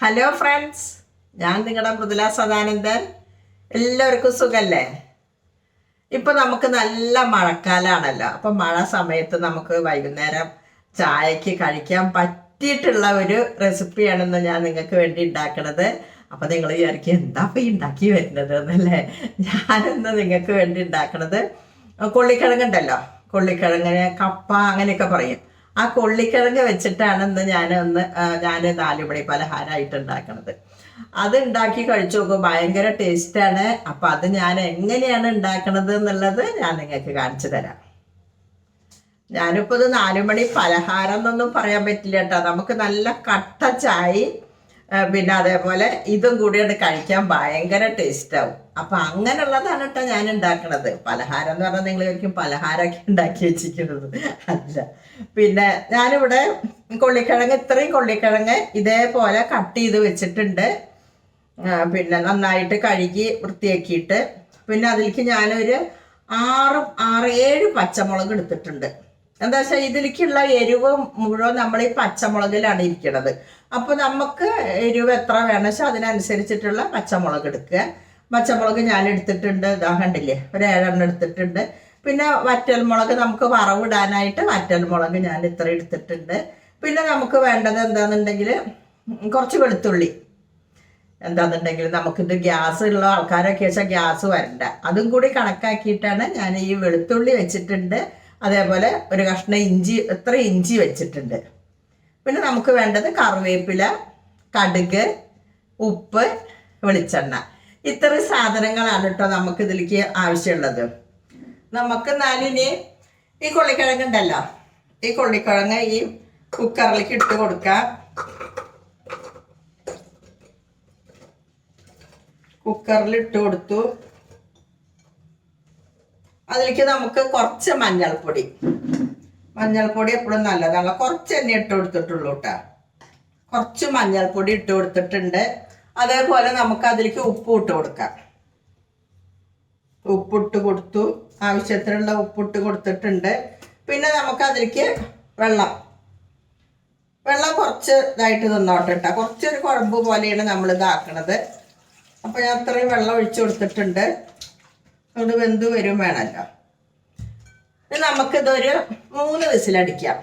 Hello friends ഞാൻ നിങ്ങളുടെ മൃദുല സദാനന്ദൻ. എല്ലാവർക്കും സുഖല്ലേ? ഇപ്പൊ നമുക്ക് നല്ല മഴക്കാലാണല്ലോ. അപ്പൊ മഴ സമയത്ത് നമുക്ക് വൈകുന്നേരം ചായക്ക് കഴിക്കാൻ പറ്റിയിട്ടുള്ള ഒരു റെസിപ്പിയാണെന്ന് ഞാൻ നിങ്ങൾക്ക് വേണ്ടി ഉണ്ടാക്കണത്. അപ്പൊ നിങ്ങൾ വിചാരിക്കും എന്താ ഇപ്പൊ ഈ ഉണ്ടാക്കി വരുന്നത് എന്നല്ലേ? ഞാനിന്ന് നിങ്ങൾക്ക് വേണ്ടി ഉണ്ടാക്കണത്? കൊള്ളിക്കിഴങ്ങുണ്ടല്ലോ. കൊള്ളിക്കിഴങ്ങിന് കപ്പ അങ്ങനെയൊക്കെ പറയും. ആ കൊള്ളിക്കിഴങ്ങ് വെച്ചിട്ടാണ് ഇന്ന് ഞാൻ ഒന്ന് ഞാൻ നാലുമണി പലഹാരമായിട്ട് ഉണ്ടാക്കണത് അത് ഉണ്ടാക്കി കഴിച്ചു നോക്കും ഭയങ്കര ടേസ്റ്റാണ്. അപ്പൊ അത് ഞാൻ എങ്ങനെയാണ് ഉണ്ടാക്കണത് എന്നുള്ളത് ഞാൻ നിങ്ങൾക്ക് കാണിച്ചു തരാം. ഞാനിപ്പോൾ ഇത് നാലുമണി പലഹാരം എന്നൊന്നും പറയാൻ പറ്റില്ല കേട്ടോ. നമുക്ക് നല്ല കട്ട ചായ പിന്നെ അതേപോലെ ഇതും കൂടി കൂടിയാണ് കഴിക്കാൻ ഭയങ്കര ടേസ്റ്റാവും അപ്പൊ അങ്ങനെയുള്ളതാണ് കേട്ടോ ഞാൻ ഉണ്ടാക്കണത് പലഹാരം എന്ന് പറഞ്ഞാൽ നിങ്ങൾ ഒരിക്കലും പലഹാരമൊക്കെ ഉണ്ടാക്കി വെച്ചിരിക്കുന്നത്. അല്ല. പിന്നെ ഞാനിവിടെ കൊള്ളിക്കിഴങ്ങ് ഇത്രയും കൊള്ളിക്കിഴങ്ങ് ഇതേപോലെ കട്ട് ചെയ്ത് വെച്ചിട്ടുണ്ട്. പിന്നെ നന്നായിട്ട് കഴുകി വൃത്തിയാക്കിയിട്ട്. പിന്നെ അതിലേക്ക് ഞാനൊരു ആറ് ആറ് ഏഴ് പച്ചമുളക് എടുത്തിട്ടുണ്ട്. എന്താ വെച്ചാൽ ഇതിലേക്കുള്ള എരിവ് മുഴുവൻ നമ്മൾ ഈ പച്ചമുളകിലാണ് ഇരിക്കുന്നത് അപ്പോൾ നമുക്ക് എരിവ് എത്ര വേണം വെച്ചാൽ അതിനനുസരിച്ചിട്ടുള്ള പച്ചമുളക് എടുക്കുക. പച്ചമുളക് ഞാൻ എടുത്തിട്ടുണ്ട് ഇതാ കണ്ടില്ലേ? ഒരു ഏഴെണ്ണം എടുത്തിട്ടുണ്ട്. പിന്നെ വറ്റൽമുളക് നമുക്ക് വറവിടാനായിട്ട് വറ്റൽമുളക് ഞാൻ ഇത്ര എടുത്തിട്ടുണ്ട്. പിന്നെ നമുക്ക് വേണ്ടത് എന്താണെന്നുണ്ടെങ്കിൽ കുറച്ച് വെളുത്തുള്ളി. എന്താണെന്നുണ്ടെങ്കിൽ നമുക്കിത് ഗ്യാസ് ഉള്ള ആൾക്കാരൊക്കെ വെച്ചാൽ ഗ്യാസ് വരണ്ട. അതും കൂടി കണക്കാക്കിയിട്ടാണ് ഞാൻ ഈ വെളുത്തുള്ളി വെച്ചിട്ടുണ്ട്. അതേപോലെ ഒരു കഷ്ണം ഇഞ്ചി എത്ര ഇഞ്ചി വെച്ചിട്ടുണ്ട്. പിന്നെ നമുക്ക് വേണ്ടത് കറിവേപ്പില കടുക് ഉപ്പ് വെളിച്ചെണ്ണ. ഇത്ര സാധനങ്ങളാണ് കേട്ടോ നമുക്ക് ഇതിലേക്ക് ആവശ്യമുള്ളത്. നമുക്ക് നാലിന് ഈ കൊള്ളിക്കിഴങ്ങ് ഉണ്ടല്ലോ. ഈ കൊള്ളിക്കിഴങ്ങ് ഈ കുക്കറിലേക്ക് ഇട്ട് കൊടുക്കാം. കുക്കറിൽ ഇട്ട് കൊടുത്തു. അതിലേക്ക് നമുക്ക് കുറച്ച് മഞ്ഞൾപ്പൊടി. മഞ്ഞൾപ്പൊടി എപ്പോഴും നല്ലതാണ്. കുറച്ച് തന്നെ ഇട്ട് കൊടുത്തിട്ടുള്ളൂ കേട്ടോ കുറച്ച് മഞ്ഞൾപ്പൊടി ഇട്ട് കൊടുത്തിട്ടുണ്ട്. അതേപോലെ നമുക്ക് അതിലേക്ക് ഉപ്പ് ഇട്ട് കൊടുക്കാം. ഉപ്പിട്ട് കൊടുത്തു. ആവശ്യത്തിനുള്ള ഉപ്പിട്ട് കൊടുത്തിട്ടുണ്ട്. പിന്നെ നമുക്ക് അതിലേക്ക് വെള്ളം. വെള്ളം കുറച്ച് ഇതായിട്ട് തന്നോട്ടെ കേട്ടോ കുറച്ചൊരു കുഴമ്പ് പോലെയാണ് നമ്മൾ ഇതാക്കണത്. അപ്പോൾ ഞാൻ അത്രയും വെള്ളം ഒഴിച്ചു കൊടുത്തിട്ടുണ്ട്. അതുകൊണ്ട് വെന്ത് വരും വേണമല്ലോ. നമുക്കിതൊരു മൂന്ന് വിസിലടിക്കാം.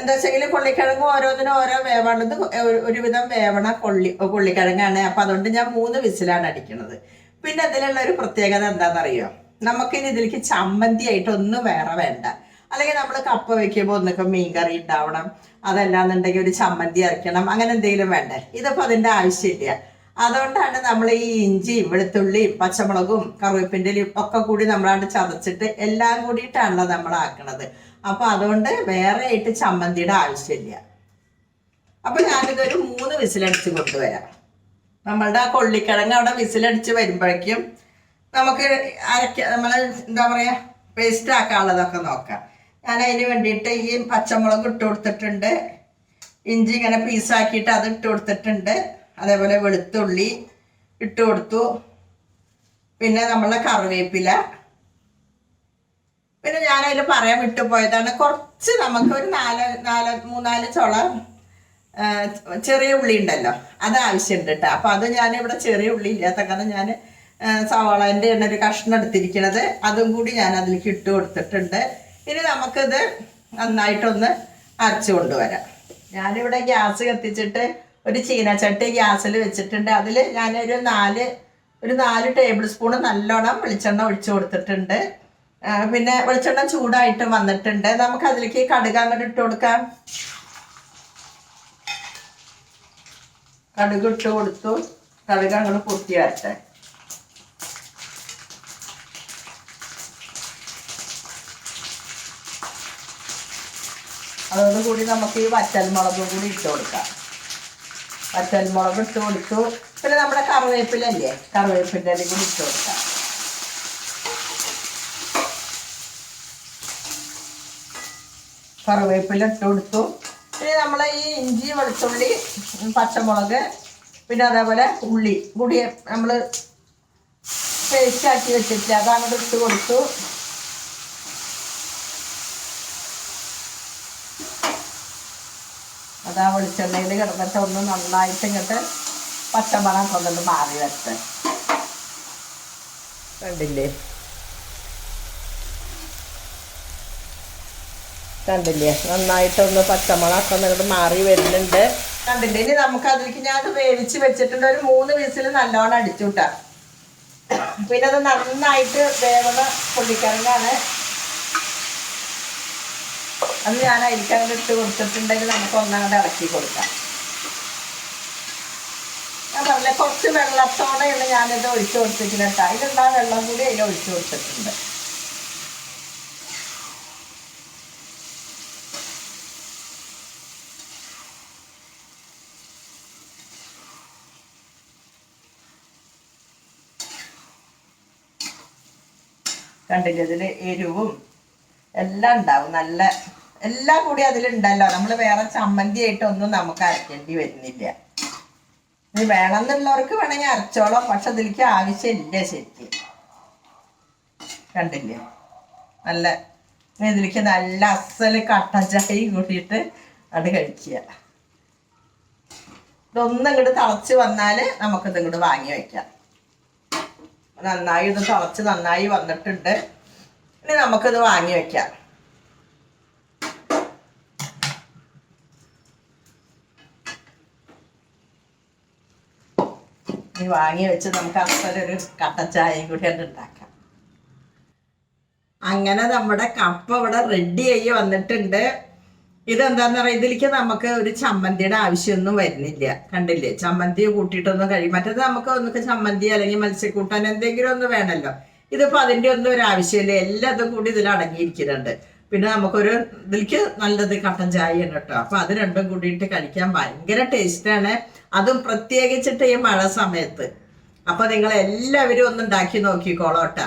എന്താ വെച്ചെങ്കിൽ കൊള്ളിക്കിഴങ്ങ് ഓരോന്നിനും ഓരോ വേവാണത്. ഒരുവിധം വേവണ കൊള്ളി കൊള്ളിക്കിഴങ്ങാണ്. അപ്പം അതുകൊണ്ട് ഞാൻ മൂന്ന് വിസിലാണ് അടിക്കുന്നത്. പിന്നെ അതിലുള്ള ഒരു പ്രത്യേകത എന്താണെന്നറിയോ നമുക്കിനി ഇതിലേക്ക് ചമ്മന്തി ആയിട്ട് ഒന്നും വേറെ വേണ്ട. അല്ലെങ്കിൽ നമ്മൾ കപ്പ വെക്കുമ്പോൾ ഒന്നൊക്കെ മീൻകറി ഉണ്ടാവണം. അതല്ലാന്നുണ്ടെങ്കിൽ ഒരു ചമ്മന്തി അരയ്ക്കണം. അങ്ങനെ എന്തെങ്കിലും വേണ്ടേ? ഇതിപ്പോൾ അതിന്റെ ആവശ്യമില്ല. അതുകൊണ്ടാണ് നമ്മൾ ഈ ഇഞ്ചി വെളുത്തുള്ളിയും പച്ചമുളകും കറിവേപ്പിന്റെ ഒക്കെ കൂടി നമ്മളാണ്ട് ചതച്ചിട്ട് എല്ലാം കൂടിയിട്ടാണല്ലോ നമ്മൾ ആക്കണത് അപ്പൊ അതുകൊണ്ട് വേറെ ആയിട്ട് ചമ്മന്തിയുടെ ആവശ്യമില്ല. അപ്പൊ ഞാനിതൊരു മൂന്ന് വിസിലടിച്ച് കൊണ്ടുവരാം. നമ്മളുടെ ആ കൊള്ളിക്കിഴങ്ങ് അവിടെ വിസിലടിച്ച് വരുമ്പോഴേക്കും നമുക്ക് അരക്ക നമ്മൾ എന്താ പറയാ പേസ്റ്റ് ആക്കാനുള്ളതൊക്കെ നോക്കാം. ഞാൻ അതിന് വേണ്ടിയിട്ട് ഈ പച്ചമുളക് ഇട്ട് കൊടുത്തിട്ടുണ്ട്. ഇഞ്ചി ഇങ്ങനെ പീസാക്കിയിട്ട് അത് ഇട്ട് കൊടുത്തിട്ടുണ്ട്. അതേപോലെ വെളുത്തുള്ളി ഇട്ട് കൊടുത്തു. പിന്നെ നമ്മളെ കറിവേപ്പില. പിന്നെ ഞാനതിൽ പറയാൻ വിട്ടുപോയതാണ്. കുറച്ച് നമുക്ക് ഒരു നാല് നാല് മൂന്നാൽ ചുള ചെറിയ ഉള്ളി ഉണ്ടല്ലോ അത് ആവശ്യമുണ്ട് കേട്ടോ അപ്പം അത് ഞാൻ ഇവിടെ ചെറിയ ഉള്ളി ഇല്ലാത്ത കാരണം ഞാൻ സവാളന്റെ എണ്ണ ഒരു കഷ്ണം എടുത്തിരിക്കണത്. അതും കൂടി ഞാൻ അതിലേക്ക് ഇട്ട് കൊടുത്തിട്ടുണ്ട്. ഇനി നമുക്കിത് നന്നായിട്ടൊന്ന് അരച്ചു കൊണ്ടുവരാം. ഞാനിവിടെ ഗ്യാസ് കത്തിച്ചിട്ട് ഒരു ചീനച്ചട്ടി ഗ്യാസിൽ വെച്ചിട്ടുണ്ട്. അതിൽ ഞാനൊരു നാല് ഒരു നാല് ടേബിൾ സ്പൂൺ നല്ലോണം വെളിച്ചെണ്ണ ഒഴിച്ചു കൊടുത്തിട്ടുണ്ട്. പിന്നെ വെളിച്ചെണ്ണ ചൂടായിട്ട് വന്നിട്ടുണ്ട്. നമുക്ക് അതിലേക്ക് കടുക് അങ്ങോട്ട് ഇട്ട് കൊടുക്കാം. കടുക് ഇട്ട് കൊടുത്തു. കടുക് അങ്ങോട്ട് പൊട്ടി വരട്ടെ. അതോടുകൂടി നമുക്ക് ഈ വറ്റൽമുളകും കൂടി ഇട്ട് കൊടുക്കാം. വറ്റൽമുളക് ഇട്ട് കൊടുത്തു. പിന്നെ നമ്മുടെ കറിവേപ്പിലല്ലേ? കറിവേപ്പിന്റെ കൂടി ഇട്ട് കൊടുക്കാം. കറിവേപ്പില ഇട്ട് കൊടുത്തു. പിന്നെ നമ്മൾ ഈ ഇഞ്ചി വെളുത്തുള്ളി പച്ചമുളക് പിന്നെ അതേപോലെ ഉള്ളി. കൂടി നമ്മൾ പേസ്റ്റാക്കി വെച്ചിട്ട് അതങ്ങോട്ട് ഇട്ട് കൊടുത്തു. അതാ വെളിച്ചെണ്ണയിൽ കിടന്നിട്ട് ഒന്ന് നന്നായിട്ട് ഇങ്ങോട്ട് പച്ചമണം കൊണ്ടൊന്ന് മാറി വരട്ടെ. കണ്ടില്ലേ? കണ്ടില്ലേ? നന്നായിട്ടൊന്ന് പച്ചമുളകൊക്കെ നിങ്ങൾ മാറി വരുന്നുണ്ട്. കണ്ടില്ലേ? ഇനി നമുക്ക് അതിലേക്ക് ഞാൻ അത് വേവിച്ച് വെച്ചിട്ടുണ്ട്. ഒരു മൂന്ന് വിസിൽ നല്ലോണം അടിച്ചു വിട്ടാ പിന്നെ അത് നന്നായിട്ട് വേവുന്ന പുള്ളിക്കിഴങ്ങാണ്. അത് ഞാൻ അരിക്ക് അങ്ങനെ ഇട്ട് കൊടുത്തിട്ടുണ്ടെങ്കിൽ നമുക്ക് ഒന്നാമത് ഇളക്കി കൊടുക്കാം. ഞാൻ പറഞ്ഞ കുറച്ച് വെള്ളത്തോടെയാണ് ഞാനിത് ഒഴിച്ചു കൊടുത്തിട്ടില്ല കേട്ടോ. ആ വെള്ളം കൂടി അതിൽ ഒഴിച്ചു കൊടുത്തിട്ടുണ്ട്. കണ്ടില്ല ഇതിൽ എരിവും എല്ലാം ഉണ്ടാവും. നല്ല എല്ലാം കൂടി അതിലുണ്ടല്ലോ. നമ്മൾ വേറെ ചമ്മന്തി ആയിട്ടൊന്നും നമുക്ക് അരക്കേണ്ടി വരുന്നില്ല. ഇനി വേണമെന്നുള്ളവർക്ക് വേണമെങ്കിൽ അരച്ചോളാം. പക്ഷെ അതിലേക്ക് ആവശ്യമില്ല ശരിക്കും. കണ്ടില്ലേ? നല്ല ഇതിലേക്ക് നല്ല അസൽ കട്ടൻ ചായയും കൂടിയിട്ട് അത് കഴിക്കുക. ഇതൊന്നും ഇങ്ങോട്ട് തിളച്ച് വന്നാൽ നമുക്കിത് ഇങ്ങോട്ട് വാങ്ങി വയ്ക്കാം. നന്നായി ഇത് തിളച്ച് നന്നായി വന്നിട്ടുണ്ട്. ഇനി നമുക്കിത് വാങ്ങി വെക്കാം ഇനി വാങ്ങി വെച്ച് നമുക്ക് കട്ട കട്ടച്ചായയും കൂടി അത് ഉണ്ടാക്കാം. അങ്ങനെ നമ്മുടെ കപ്പ ഇവിടെ റെഡി ആയി വന്നിട്ടുണ്ട്. ഇതെന്താന്ന് പറയുക ഇതിലേക്ക് നമുക്ക് ഒരു ചമ്മന്തിയുടെ ആവശ്യമൊന്നും വരുന്നില്ല. കണ്ടില്ലേ? ചമ്മന്തി കൂട്ടിയിട്ടൊന്നും കഴിയും മറ്റേത് നമുക്ക് ഒന്നൊക്കെ ചമ്മന്തി അല്ലെങ്കിൽ മത്സ്യക്കൂട്ടാൻ എന്തെങ്കിലും ഒന്ന് വേണമല്ലോ. ഇതിപ്പോൾ അതിന്റെ ഒന്നും ഒരു ആവശ്യമില്ല. എല്ലാതും കൂടി ഇതിൽ അടങ്ങിയിരിക്കുന്നുണ്ട്. പിന്നെ നമുക്കൊരു ഇതിലേക്ക് നല്ലത് കട്ടൻ ചായയാണ് കേട്ടോ. അപ്പൊ അത് രണ്ടും കൂടിയിട്ട് കഴിക്കാൻ ഭയങ്കര ടേസ്റ്റാണ് അതും പ്രത്യേകിച്ചിട്ട് ഈ മഴ സമയത്ത്. അപ്പൊ നിങ്ങൾ എല്ലാവരും ഒന്ന് ഉണ്ടാക്കി നോക്കിക്കോളോട്ടാ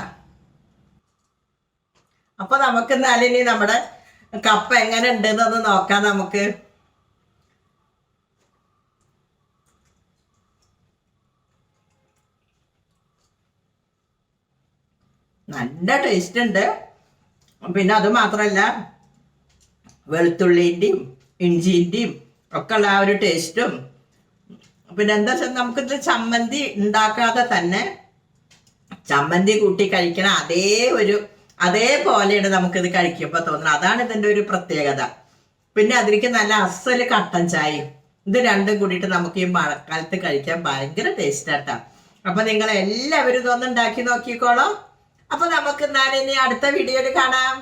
അപ്പൊ നമുക്ക് എന്നാലും ഇനി നമ്മുടെ കപ്പ എങ്ങനെ ഉണ്ടെന്നൊന്ന് നോക്കാം നമുക്ക്. നല്ല ടേസ്റ്റ് ഉണ്ട്. പിന്നെ അത് മാത്രമല്ല വെളുത്തുള്ളിന്റെയും ഇഞ്ചിന്റെയും ഒക്കെ ഉള്ള ആ ഒരു ടേസ്റ്റും പിന്നെ എന്താ വെച്ചാൽ നമുക്കിത് ചമ്മന്തി ഉണ്ടാക്കാതെ തന്നെ ചമ്മന്തി കൂട്ടി കഴിക്കണ അതേ ഒരു അതേപോലെയാണ് നമുക്കിത് കഴിക്കുമ്പോൾ തോന്നുന്നത് അതാണ് ഇതിന്റെ ഒരു പ്രത്യേകത. പിന്നെ അതിലേക്ക് നല്ല അസൽ കട്ടൻ ചായയും ഇത് രണ്ടും കൂടിയിട്ട് നമുക്ക് ഈ മഴക്കാലത്ത് കഴിക്കാൻ ഭയങ്കര ടേസ്റ്റ് ആട്ടാ അപ്പൊ നിങ്ങൾ എല്ലാവരും ഇതൊന്നും ഉണ്ടാക്കി നോക്കിക്കോളാം. അപ്പൊ നമുക്ക് ഞാൻ ഇനി അടുത്ത വീഡിയോയിൽ കാണാം.